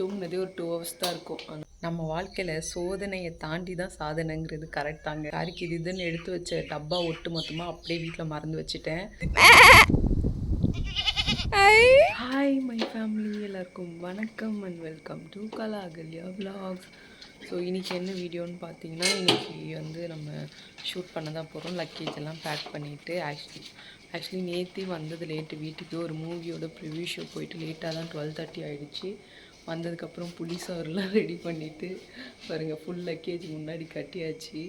தூங்கினதே ஒரு two hours தான் இருக்கும். நம்ம வாழ்க்கையில் சோதனையை தாண்டி தான் சாதனைங்கிறது கரெக்ட் தாங்க. காரிக்கு இது இதுன்னு எடுத்து வச்ச டப்பா ஒட்டு மொத்தமாக அப்படியே வீட்டில் மறந்து வச்சுட்டேன். ஹாய் மை ஃபேமிலி எல்லாருக்கும் வணக்கம் and welcome to Kala Ahalya vlogs so இன்றைக்கி என்ன வீடியோன்னு பார்த்தீங்கன்னா இன்றைக்கி வந்து நம்ம ஷூட் பண்ண தான் போகிறோம் லக்கேஜ் எல்லாம் பேக் பண்ணிவிட்டு ஆக்சுவலி ஆக்சுவலி நேற்று வந்தது லேட்டு வீட்டுக்கு ஒரு மூவியோட ப்ரிவியூ ஷோ போயிட்டு லேட்டாக தான் டுவெல் தேர்ட்டி ஆகிடுச்சு வந்ததுக்கப்புறம் புளி சோறுலாம் ரெடி பண்ணிவிட்டு பாருங்கள் ஃபுல் லக்கேஜ் முன்னாடி கட்டியாச்சு.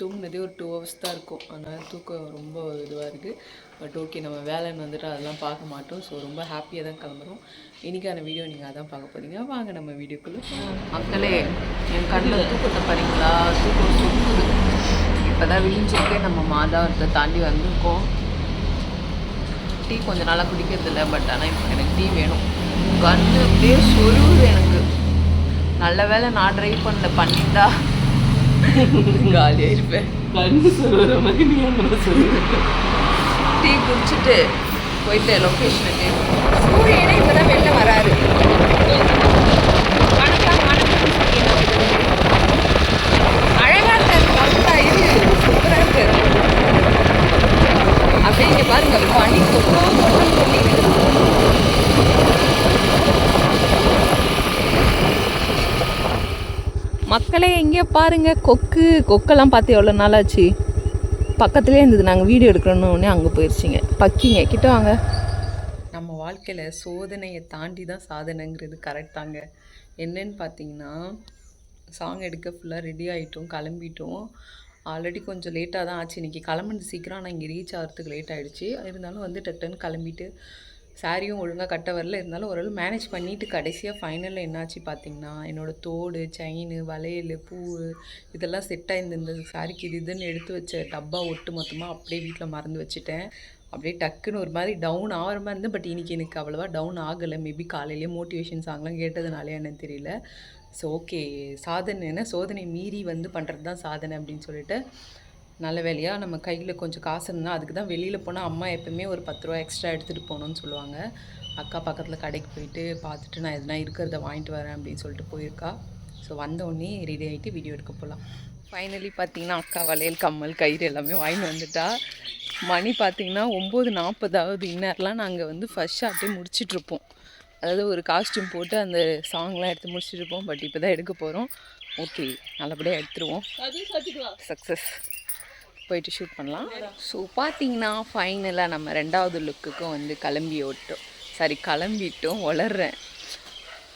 தூங்கினதே ஒரு டூ ஹவர்ஸ் தான் இருக்கும். அதனால் தூக்கம் ரொம்ப இதுவாக இருக்குது பட் ஓகே நம்ம வேலைன்னு வந்துட்டு அதெல்லாம் பார்க்க மாட்டோம். ஸோ ரொம்ப ஹாப்பியாக தான் கிளம்புறோம். இன்றைக்கான வீடியோ நீங்கள் அதான் பார்க்க போகிறீங்க வாங்க நம்ம வீடியோக்குள்ளே மக்களே என் கண்ணில் தூக்கத்தை பாருங்களா? தூக்கம் சுற்றுது இப்போ தான் விழிஞ்சிருக்கே நம்ம மாதாவரத்தை தாண்டி வந்திருக்கோம். டீ கொஞ்ச நாளாக குடிக்கிறது இல்லை பட் ஆனால் இப்போ எனக்கு டீ வேணும். கண்ணு அப்படியே சொருவுது எனக்கு. நல்ல வேளை நான் ட்ரைவ் பண்ணல பண்ணிட்டா. காலியாக இருப்பேன் கண்ணு சொல்லுற மாதிரி நீ டீ குடிச்சிட்டு போயிட்டு லொக்கேஷனுக்கு சூரியனே இப்போ தான் வெளில வராரு. வணக்கம் வணக்கம் அழகா இருக்காரு இரு. சூப்பராக இருக்கு அப்படியே இங்கே பாருங்க பனி மக்களே எங்கே பாருங்கள் கொக்கு. கொக்கெல்லாம் பார்த்து எவ்வளோ நாளாச்சு? பக்கத்துலேயே இருந்தது. நாங்கள் வீடியோ எடுக்கணுன்னே அங்கே போயிடுச்சிங்க பக்கிங்க. கிட்ட வாங்க. நம்ம வாழ்க்கையில் சோதனையை தாண்டி தான் சாதனைங்கிறது கரெக்ட் தாங்க. என்னன்னு பார்த்தீங்கன்னா சாங் எடுக்க ஃபுல்லாக ரெடி ஆகிட்டோம் கிளம்பிட்டோம். ஆல்ரெடி கொஞ்சம் லேட்டாக தான் ஆச்சு. இன்றைக்கி கிளம்புனது சீக்கிரம் ஆனால் இங்கே ரீச் ஆகிறதுக்கு லேட் ஆகிடுச்சு இருந்தாலும் வந்து டக்குன்னு கிளம்பிட்டு சாரியும் ஒழுங்காக கட்ட வரல. இருந்தாலும் ஓரளவு மேனேஜ் பண்ணிவிட்டு கடைசியாக ஃபைனலில் என்னாச்சு பார்த்தீங்கன்னா என்னோடய தோடு செயின் வளையல் பூ இதெல்லாம் செட்டாக ஆயிருந்த இந்த சாரிக்கு இது இதுன்னு எடுத்து வச்ச டப்பா ஒட்டு மொத்தமாக அப்படியே வீட்டில் மறந்து வச்சுட்டேன். அப்படியே டக்குன்னு ஒரு மாதிரி டவுன் ஆகிற மாதிரி இருந்தேன் பட் இன்றைக்கி எனக்கு அவ்வளோவா டவுன் ஆகலை. மேபி காலையிலேயே மோட்டிவேஷன் சாங்லாம் கேட்டதுனாலே என்னன்னு தெரியல. ஸோ ஓகே சாதனை என்ன சோதனை மீறி வந்து பண்ணுறது தான் சாதனை அப்படின்னு சொல்லிட்டு நல்ல வேலையாக நம்ம கையில் கொஞ்சம் காசு இருந்தால் அதுக்கு தான் வெளியில் போனால் அம்மா எப்பவுமே ஒரு பத்து ரூபா எக்ஸ்ட்ரா எடுத்துகிட்டு போகணும்னு சொல்லுவாங்க. அக்கா பக்கத்தில் கடைக்கு போயிட்டு பார்த்துட்டு நான் எதுனா இருக்கிறத வாங்கிட்டு வரேன் அப்படின்னு சொல்லிட்டு போயிருக்கா. ஸோ வந்தோடனே ரெடி ஆகிட்டு வீடியோ எடுக்க போகலாம் ஃபைனலி பார்த்தீங்கன்னா அக்கா வளையல் கம்மல் கயிறு எல்லாமே வாங்கிட்டு வந்துட்டா. மணி பார்த்தீங்கன்னா ஒம்பது நாற்பதாவது இந்நேரம்லாம் நாங்கள் வந்து ஃபஸ்ட் ஷார்ட்டே முடிச்சிட்ருப்போம் அதாவது ஒரு காஸ்டியூம் போட்டு அந்த சாங்லாம் எடுத்து முடிச்சிட்ருப்போம் பட் இப்போ தான் எடுக்க போகிறோம் ஓகே நல்லபடியாக எடுத்துருவோம். சக்ஸஸ் போயிட்டு ஷூட் பண்ணலாம். ஸோ பார்த்தீங்கன்னா ஃபைனலாக நம்ம ரெண்டாவது லுக்குக்கும் வந்து கிளம்பி ஓட்டோம் சாரி கிளம்பிட்டோம் வளர்றேன்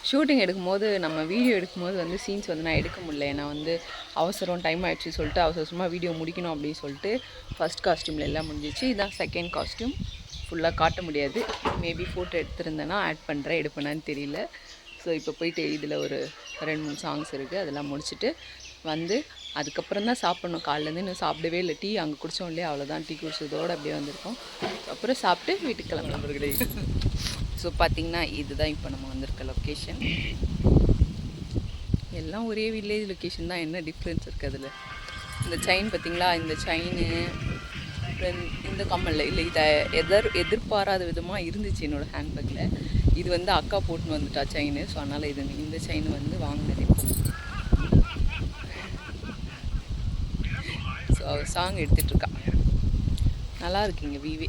ஷூட்டிங் எடுக்கும்போது நம்ம வீடியோ எடுக்கும்போது வந்து சீன்ஸ் வந்து நான் எடுக்க முடியல. ஏன்னா வந்து அவசரம் டைம் ஆகிடுச்சு சொல்லிட்டு அவசரமாக வீடியோ முடிக்கணும் அப்படின்னு சொல்லிட்டு ஃபஸ்ட் காஸ்டியூமில் எல்லாம் முடிஞ்சிச்சு. இதுதான் செகண்ட் காஸ்டியூம் ஃபுல்லாக காட்ட முடியாது. மேபி ஃபோட்டோ எடுத்திருந்தேன்னா ஆட் பண்ணுறேன் எடுப்பேனான்னு தெரியல. ஸோ இப்போ போயிட்டு இதில் ஒரு ரெண்டு மூணு சாங்ஸ் இருக்குது அதெல்லாம் முடிச்சுட்டு வந்து அதுக்கப்புறம் தான் சாப்பிட்ணும். காலையிலேருந்து இன்னும் சாப்பிடவே இல்லை. டீ அங்கே குடித்தோம் இல்லையா? அவ்வளோதான் டீ குடிச்சதோடு அப்படியே வந்திருக்கோம். அப்புறம் சாப்பிட்டு வீட்டுக்கு கிளம்பலாம். ஸோ பார்த்தீங்கன்னா இதுதான் இப்போ நம்ம வந்திருக்க லொக்கேஷன் எல்லாம் ஒரே வில்லேஜ் லொக்கேஷன் தான். என்ன டிஃப்ரென்ஸ் இருக்குது அதில்? இந்த செயின் பார்த்தீங்களா இந்த செயினு அப்புறம் இந்த கம்மலில் இல்லை இதை எதிர் எதிர்பாராத விதமாக இருந்துச்சு என்னோடய ஹேண்ட்பேக்கில் இது வந்து அக்கா போட்டுன்னு வந்துட்டா செயின் ஸோ அதனால் இது இந்த செயின் வந்து வாங்கினது ஸோ அவள் சாங் எடுத்துகிட்ருக்கா நல்லா இருக்குங்க விவே.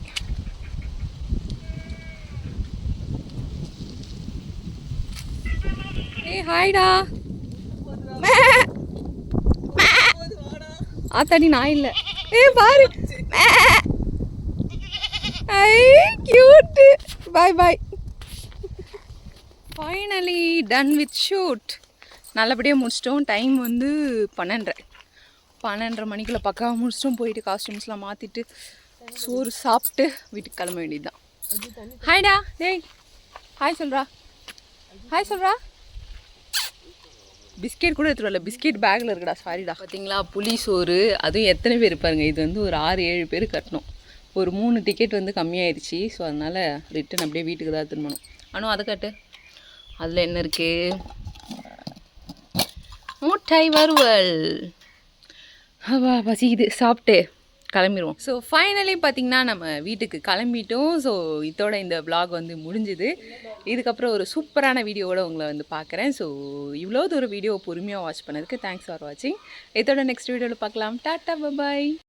ஏய் ஹாய்டா ஆத்தாடி நான் இல்லை. ஏ பாரு. ஐ cute boy boy finally done with shoot நல்லபடியாக முடிச்சிட்டோம். டைம் வந்து பன்னெண்டரை. பன்னெண்டரை மணிக்குள்ளே பக்காவாக முடிச்சிட்டோம் போயிட்டு காஸ்டியூம்ஸ்லாம் மாற்றிட்டு சோறு சாப்பிட்டு வீட்டுக்கு கிளம்ப வேண்டியது தான் ஹாய்டா டேய். ஹாய் சொல்கிறா ஹாய் சொல்கிறா பிஸ்கெட் கூட எடுத்துகிட்டு வரல. பிஸ்கெட் பேக்கில் இருக்குடா சாரிடா. பார்த்தீங்களா புளி சோறு அதுவும் எத்தனை பேர் பாருங்க இது வந்து ஒரு ஆறு ஏழு பேர் கட்டணும். ஒரு மூணு டிக்கெட் வந்து கம்மியாயிருச்சு. ஸோ அதனால் ரிட்டன் அப்படியே வீட்டுக்கு தான் திரும்பணும் ஆனால் அதை கட்டு. அதில் என்ன இருக்குது மூட்டை வறுவல். வா பசிக்குது சாப்பிட்டு கிளம்பிடுவோம் ஸோ ஃபைனலி பார்த்தீங்கன்னா நம்ம வீட்டுக்கு கிளம்பிட்டோம். ஸோ இதோட இந்த vlog வந்து முடிஞ்சுது. இதுக்கப்புறம் ஒரு சூப்பரான வீடியோவோட உங்களை வந்து பார்க்குறேன் ஸோ இவ்வளோ தூரம் வீடியோ பொறுமையாக வாட்ச் பண்ணதுக்கு தேங்க்ஸ் ஃபார் வாட்சிங் இதோட நெக்ஸ்ட் வீடியோவில் பார்க்கலாம் டாட்டா பபாய்